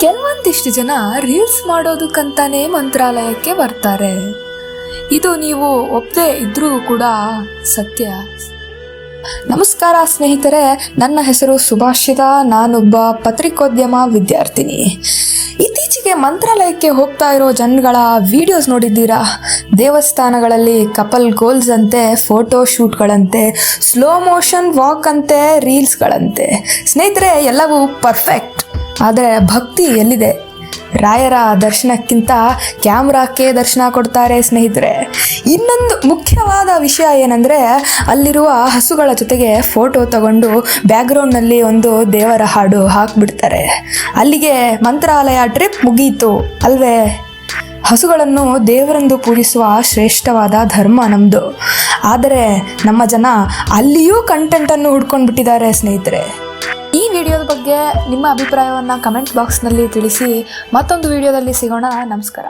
ಕೆಲವೊಂದಿಷ್ಟು ಜನ ರೀಲ್ಸ್ ಮಾಡೋದಕ್ಕಂತಾನೆ ಮಂತ್ರಾಲಯಕ್ಕೆ ಬರ್ತಾರೆ. ಇದು ನೀವು ಒಪ್ಪದೇ ಇದ್ರೂ ಕೂಡ ಸತ್ಯ. ನಮಸ್ಕಾರ ಸ್ನೇಹಿತರೆ, ನನ್ನ ಹೆಸರು ಸುಭಾಷಿತ, ನಾನೊಬ್ಬ ಪತ್ರಿಕೋದ್ಯಮ ವಿದ್ಯಾರ್ಥಿನಿ. ಇತ್ತೀಚೆಗೆ ಮಂತ್ರಾಲಯಕ್ಕೆ ಹೋಗ್ತಾ ಇರೋ ಜನಗಳ ವಿಡಿಯೋಸ್ ನೋಡಿದ್ದೀರಾ? ದೇವಸ್ಥಾನಗಳಲ್ಲಿ ಕಪಲ್ ಗೋಲ್ಸ್ ಅಂತೆ, ಫೋಟೋ ಶೂಟ್ಗಳಂತೆ, ಸ್ಲೋ ಮೋಷನ್ ವಾಕ್ ಅಂತೆ, ರೀಲ್ಸ್ಗಳಂತೆ. ಸ್ನೇಹಿತರೆ, ಎಲ್ಲವೂ ಪರ್ಫೆಕ್ಟ್. ಆದರೆ ಭಕ್ತಿ ಎಲ್ಲಿದೆ? ರಾಯರ ದರ್ಶನಕ್ಕಿಂತ ಕ್ಯಾಮ್ರಾಕ್ಕೆ ದರ್ಶನ ಕೊಡ್ತಾರೆ ಸ್ನೇಹಿತರೆ. ಇನ್ನೊಂದು ಮುಖ್ಯವಾದ ವಿಷಯ ಏನಂದರೆ, ಅಲ್ಲಿರುವ ಹಸುಗಳ ಜೊತೆಗೆ ಫೋಟೋ ತಗೊಂಡು ಬ್ಯಾಕ್ಗ್ರೌಂಡ್ನಲ್ಲಿ ಒಂದು ದೇವರ ಹಾಡು ಹಾಕ್ಬಿಡ್ತಾರೆ. ಅಲ್ಲಿಗೆ ಮಂತ್ರಾಲಯ ಟ್ರಿಪ್ ಮುಗೀತು. ಅಲ್ವೇ? ಹಸುಗಳನ್ನು ದೇವರೆಂದು ಪೂಜಿಸುವ ಶ್ರೇಷ್ಠವಾದ ಧರ್ಮ ನಮ್ಮದು ಆದರೆ ನಮ್ಮ ಜನ ಅಲ್ಲಿಯೂ ಕಂಟೆಂಟನ್ನು ಹುಡ್ಕೊಂಡು ಬಿಟ್ಟಿದ್ದಾರೆ ಸ್ನೇಹಿತರೆ. ವಿಡಿಯೋದ ಬಗ್ಗೆ ನಿಮ್ಮ ಅಭಿಪ್ರಾಯವನ್ನು ಕಮೆಂಟ್ ಬಾಕ್ಸ್ನಲ್ಲಿ ತಿಳಿಸಿ ಮತ್ತೊಂದು ವಿಡಿಯೋದಲ್ಲಿ ಸಿಗೋಣ. ನಮಸ್ಕಾರ.